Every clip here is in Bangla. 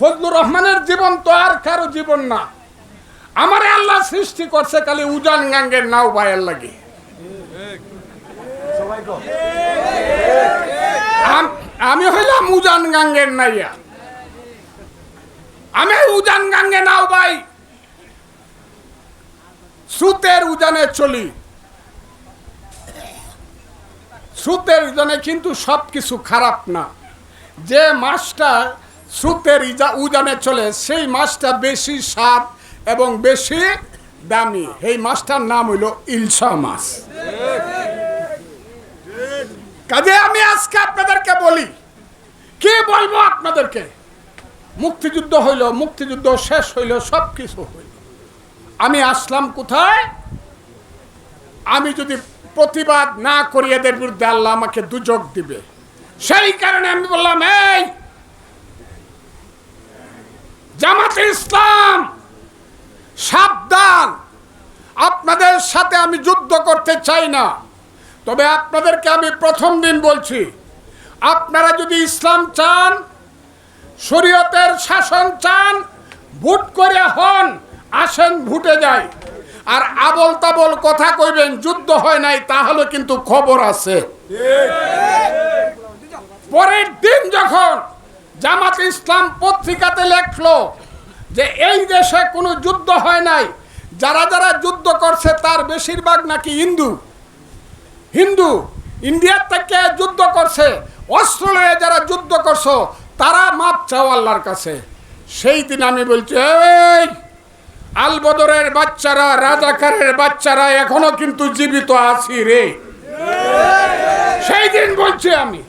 ফজলুর রহমানের জীবন তো আর কারও জীবন না। আমারে আল্লাহ সৃষ্টি করছে খালি উজান গাঙ্গের নাও বায়ের লাগে। আমি হইলাম উজান গাঙ্গের নাইয়া। আমি উজান গাঙ্গে নাও ভাই। সুতের উজানে চলি। সুতের উজানে কিন্তু সব কিছু খারাপ না। যে মাছটা স্রোতের ইজা- উজানে চলে, সেই মাছটা বেশি স্বাদ এবং বেশি দামি। এই মাছটার নাম হইল ইলসা মাছ। কাজে আমি আজকে আপনাদেরকে বলি, কি বলব আপনাদেরকে? মুক্তিযুদ্ধ হইল, মুক্তিযুদ্ধ শেষ হইল সব কিছু হইল। আমি আসলাম কোথায়? আমি যদি প্রতিবাদ না করি, এদের বিরুদ্ধে আল্লাহ আমাকে দুযোগ দিবে। সেই কারণে আমি বললাম, এই জামাতে ইসলাম, সাবধান। আপনাদের সাথে আমি যুদ্ধ করতে চাই না। তবে আপনাদেরকে আমি প্রথম দিন বলছি, আপনারা যদি ইসলাম চান, শরীয়তের শাসন চান, ভোট করে হন, আসেন, ভুটে যায় আর আবল তাবল কথা কইবেন, যুদ্ধ হয় নাই, তাহলে কিন্তু খবর আছে। পরের দিন যখন জামাত ইসলাম পত্রিকাতে লেখলো যে এই দেশে কোনো যুদ্ধ হয় নাই। যারা যারা যুদ্ধ করছে, তার বেশিরভাগ নাকি হিন্দু। হিন্দু, ইন্ডিয়ার থেকে যুদ্ধ করছে অস্ত্র লয়ে যারা যুদ্ধ করছ, তারা মাপ চাও আল্লাহর কাছে। সেই দিন আমি বলছি, এই আলবদরের বাচ্চারা, রাজাকারের বাচ্চারা এখনও কিন্তু জীবিত আছি রে। সেই দিন বলছি আমি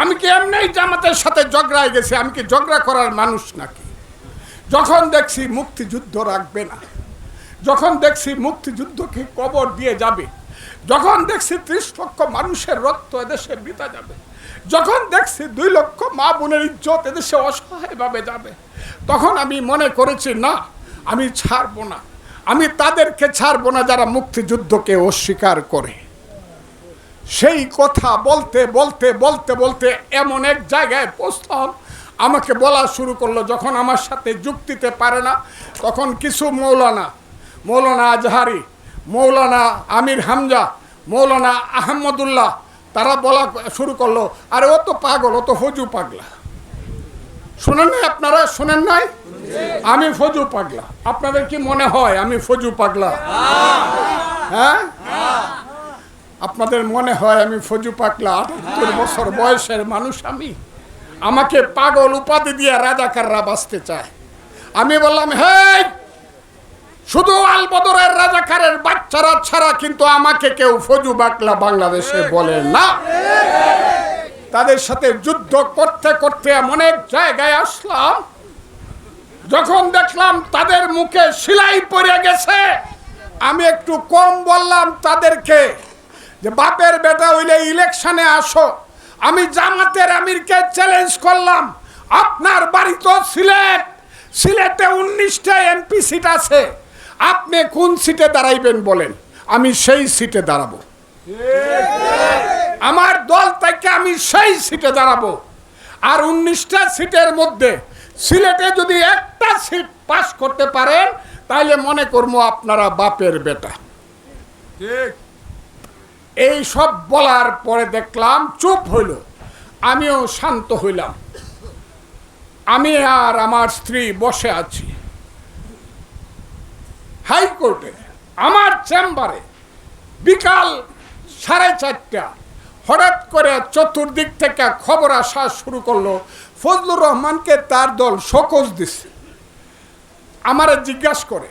আমি কি এমনি জামাতের সাথে ঝগড়ায় গেছি? আমি কি ঝগড়া করার মানুষ নাকি? যখন দেখছি মুক্তিযুদ্ধ রাখবে না, যখন দেখছি মুক্তিযুদ্ধকে কবর দিয়ে যাবে, যখন দেখছি ত্রিশ লক্ষ মানুষের রক্ত এদেশে বিতা যাবে, যখন দেখছি দুই লক্ষ মা বোনের ইজ্জত এদেশে অসহায়ভাবে যাবে, তখন আমি মনে করেছি, না, আমি ছাড়বো না। আমি তাদেরকে ছাড়বো না যারা মুক্তিযুদ্ধকে অস্বীকার করে। সেই কথা বলতে বলতে বলতে বলতে এমন এক জায়গায় পৌঁছলাম আমাকে বলা শুরু করল, যখন আমার সাথে যুক্তিতে পারে না, তখন কিছু মৌলানা মৌলানা আজহারি, মৌলানা আমির হামজা, মৌলানা আহমদুল্লাহ, তারা বলা শুরু করল, আরে ও তো পাগল, ও তো ফজু পাগলা। শোনেন নাই আপনারা? শোনেন নাই? আমি ফজু পাগলা। আপনাদের কি মনে হয় আমি ফজু পাগলা? হ্যাঁ? আপনাদের মনে হয় আমি ফজু পাগলা? আটাত্তর বছর বয়সের মানুষ আমি? আমাকে পাগল উপাধি দিয়ে রাজাকাররা বাঁচতে চায়। আমি বললাম হে শুধু আলবদরের রাজাকারের বাচ্চারা ছাড়া কিন্তু আমাকে কেউ ফজু বাকলা বাংলাদেশে বলে না। তাদের সাথে যুদ্ধ করতে করতে এক জায়গায় আসলাম, যখন দেখলাম তাদের মুখে সিলাই পড়ে গেছে। আমি একটু কম বললাম তাদেরকে যে, বাপের বেটা হইলে ইলেকশনে আসো। আমি জামাতের আমিরকে চ্যালেঞ্জ করলাম। আপনার বাড়ি তো সিলেট। সিলেটে উনিশটা এমপি সিট আছে। আপনি কোন সিটে দাঁড়াইবেন বলেন? আমি সেই সিটে দাঁড়াবো। আমার দল থেকে আমি সেই সিটে দাঁড়াবো। আর উনিশটা সিটের মধ্যে সিলেটে যদি একটা সিট পাস করতে পারেন তাহলে মনে করব আপনারা বাপের বেটা। এই সব বলার পরে দেখলাম, চুপ হইল। আমিও শান্ত হইলাম। আমি আর আমার স্ত্রী বসে আছি। হাইকোর্টে, আমার চেম্বারে, বিকাল সাড়ে চারটা, হঠাৎ করে চতুর্দিক থেকে খবর আসা শুরু করল, ফজলুর রহমানকে তার দল শোকজ দিচ্ছে আমারে জিজ্ঞাসা করে,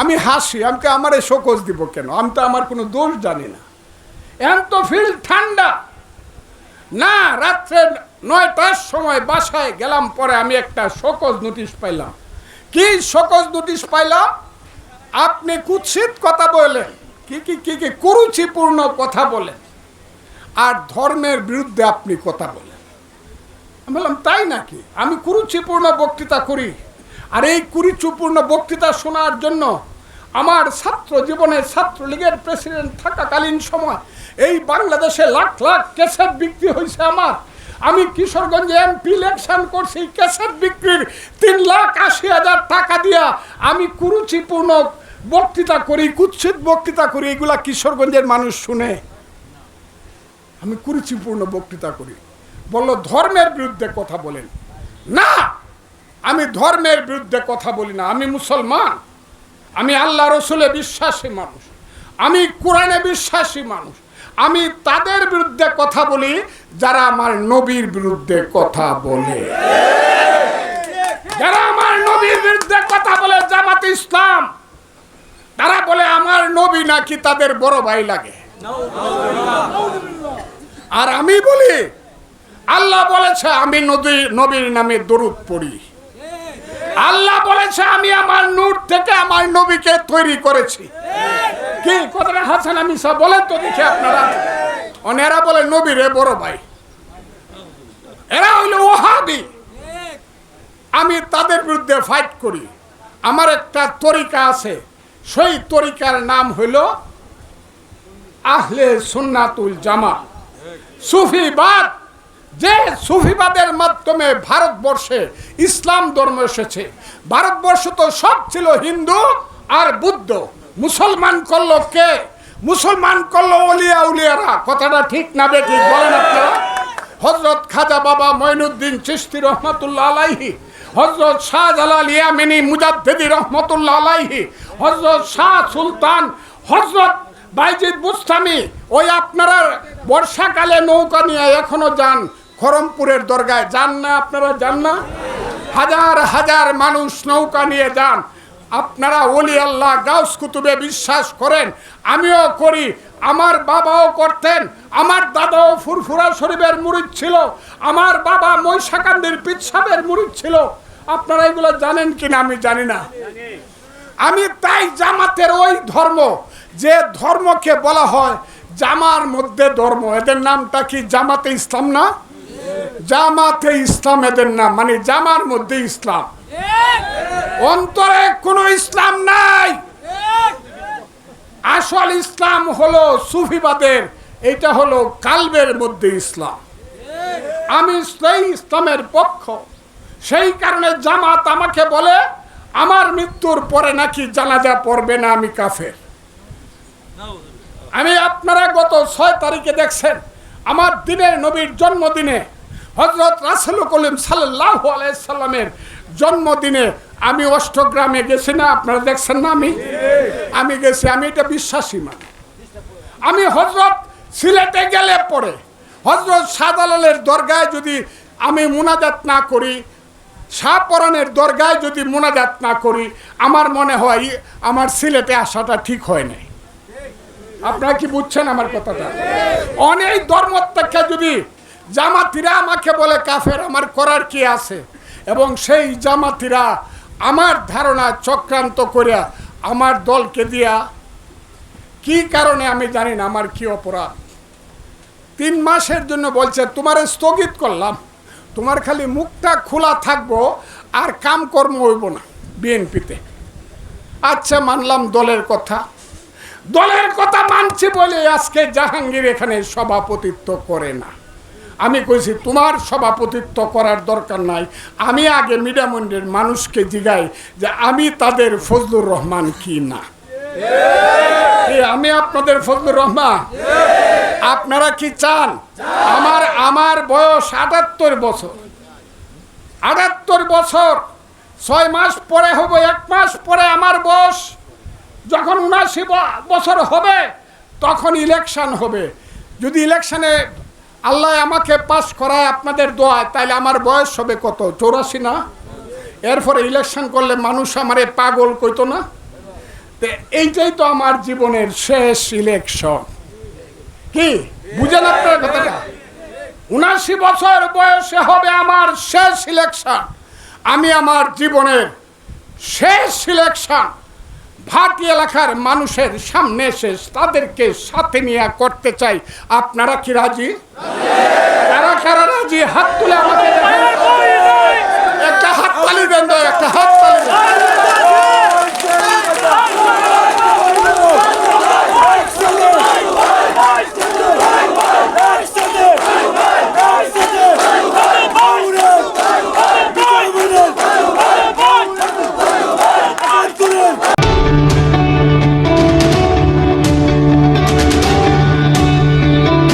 আমি হাসি আমাকে আমারে শোকজ দিব কেন? আমি তো আমার কোনো দোষ জানি না। এখন তো ফিল ঠান্ডা। না, রাত্রে নয়টার সময় বাসায় গেলাম, পরে আমি একটা শোকজ নোটিশ পাইলাম। কি শোকজ নোটিশ পাইলাম? আপনি কুৎসিত কথা বলেন, কি কি কি কি কুরুচিপূর্ণ কথা বলেন, আর ধর্মের বিরুদ্ধে আপনি কথা বলেন। আমি বললাম, তাই নাকি? আমি কুরুচিপূর্ণ বক্তৃতা করি, আর এই কুরুচিপূর্ণ বক্তৃতা শোনার জন্য আমার ছাত্র জীবনে ছাত্রলীগের প্রেসিডেন্ট থাকাকালীন সময় এই বাংলাদেশে লাখ লাখ ক্যাসেট বিক্রি হয়েছে আমার। আমি কিশোরগঞ্জে এমপি ইলেকশন করছি, ক্যাসেট বিক্রির তিন লাখ আশি হাজার টাকা দিয়া আমি কুরুচিপূর্ণ বক্তৃতা করি, কুৎসিত বক্তৃতা করি, এগুলা কিশোরগঞ্জের মানুষ শুনে। আমি কুরুচিপূর্ণ বক্তৃতা করি। বলল, ধর্মের বিরুদ্ধে কথা বলেন। না, আমি ধর্মের বিরুদ্ধে কথা বলি না। আমি মুসলমান। আমি আল্লাহ রসুলে বিশ্বাসী মানুষ। আমি কোরআনে বিশ্বাসী মানুষ। আমি তাদের বিরুদ্ধে কথা বলি, যারা আমার নবীর বিরুদ্ধে কথা বলে। যারা আমার নবীর বিরুদ্ধে কথা বলে, জামাত ইসলাম, তারা বলে, আমার নবী নাকি তাদের বড় ভাই লাগে। আর আমি বলি, আল্লাহ বলেছে, আমি নদী, নবীর নামে দরুদ পড়ি। আল্লাহ বলেছে, আমি আমার নূর থেকে আমার নবীকে তৈরি করেছি। কি কথাটা হাসান আমি সব বলেন তো দেখি আপনারা। অনেরা বলে নবীরে বড় ভাই। এরা হইল ওহাবি। আমি তাদের বিরুদ্ধে ফাইট করি। আমার একটা তরিকা আছে। সেই তরিকার নাম হইল আহলে সুন্নাতুল জামা। সুফিবাদ যে সুফিবাদের মাধ্যমে ভারতবর্ষে ইসলাম ধর্ম এসেছে, ভারতবর্ষ তো সব ছিল হিন্দু আর বুদ্ধ। মুসলমান করল কে? মুসলমান করল অলিয়া উলিয়ারা। কথাটা ঠিক না বেঠিক বলেন হজরত খাজা বাবা মঈনুদ্দিন চিস্তি রহমতুল্লাহ আলাইহি হজরত শাহজালাল ইয়ামিনী মুজাদ্দেদি রহমতুল্লাহ আলাইহি হজরত শাহ সুলতান হজরত বাইজিদ বুস্তামি, ওই আপনারা বর্ষাকালে নৌকা নিয়ে এখনও যান খরমপুরের দরগায় যান না আপনারা, যান না। হাজার হাজার মানুষ নৌকা নিয়ে যান। আপনারা ওলি আল্লাহ গাউস কুতুবে বিশ্বাস করেন, আমিও করি। আমার বাবাও করতেন, আমার দাদাও ফুরফুরা শরীফের মুরিদ ছিল, আমার বাবা মৈশাকান্দির পিৎসাবের মুরিদ ছিল। আপনারা এগুলো জানেন কিনা আমি জানি না। আমি তাই জামাতের ওই ধর্ম, যে ধর্মকে বলা হয় জামার মধ্যে ধর্ম। এদের নামটা কি জামাতে ইসলাম না? জামাতে ইসলাম এদের নাম মানে জামার মধ্যে ইসলাম। অন্তরে কোনো ইসলাম নাই। আসল ইসলাম হলো সুফিবাদের, এটা হলো কালবের মধ্যে ইসলাম। আমি সেই ইসলামের পক্ষ। সেই কারণে জামাত আমাকে বলে, আমার মৃত্যুর পরে নাকি জানাজা পড়বে না আমি কাফের। আমি আপনারা গত ছয় তারিখে দেখছেন, আমার দিনের নবীর জন্মদিনে হজরত রাসেল কলিম সাল্লাহ আলাইসাল্লামের জন্মদিনে আমি অষ্টগ্রামে গেছি না, আপনারা দেখছেন না আমি? আমি গেছি, আমি এটা বিশ্বাসী মানে। আমি হজরত সিলেটে গেলে পরে হজরত শাহজালালের দরগায় যদি আমি মুনাজাত না করি, শাহপরানের দরগায় যদি মুনাজাত না করি, আমার মনে হয় আমার সিলেটে আসাটা ঠিক হয় নাই। আপনারা কি বুঝছেন আমার কথাটা? অনেক ধর্ম যদি জামাতিরা আমাকে বলে, কাফের, আমার করার কি আছে? এবং সেই জামাতিরা আমার ধারণা চক্রান্ত করিয়া আমার দলকে দিয়া, কি কারণে আমি জানি না, আমার কি অপরাধ? তিন মাসের জন্য বলছে, তোমার স্থগিত করলাম। তোমার খালি মুখটা খোলা থাকব, আর কামকর্ম হইব না বিএনপিতে। আচ্ছা মানলাম দলের কথা। দলের কথা মানছি বলে আজকে জাহাঙ্গীর এখানে সভাপতিত্ব করে না। আমি কইছি, তোমার সভাপতিত্ব করার দরকার নাই। আমি আগে মিডামন্ডের মানুষকে জিগাই যে আমি তাদের ফজলুর রহমান কি না। আমি আপনাদের ফজলুর রহমান। আপনারা কি চান? আমার আমার বয়স আটাত্তর বছর। আটাত্তর বছর। ছয় মাস পরে হবে, এক মাস পরে আমার বয়স। যখন উনাশি বছর হবে, তখন ইলেকশন হবে। যদি ইলেকশনে আল্লাহ আমাকে পাস করায় আপনাদের দোয়ায় তাহলে আমার বয়স হবে কত? চৌরাশি না? এরপরে ইলেকশন করলে মানুষ আমারে পাগল কইতো না? তো এইটাই তো আমার জীবনের শেষ ইলেকশন কি? বুঝেন আপনার কথাটা? উনাশি বছর বয়সে হবে আমার শেষ ইলেকশন আমি আমার জীবনের শেষ ইলেকশন ভাটি এলাকার মানুষের সামনে এসে তাদেরকে সাথে নিয়ে করতে চাই। আপনারা কি রাজি? কারা কারা রাজি? হাত তুলে আমাদের একটা হাত তালি দেন একটা হাত তালি দেন।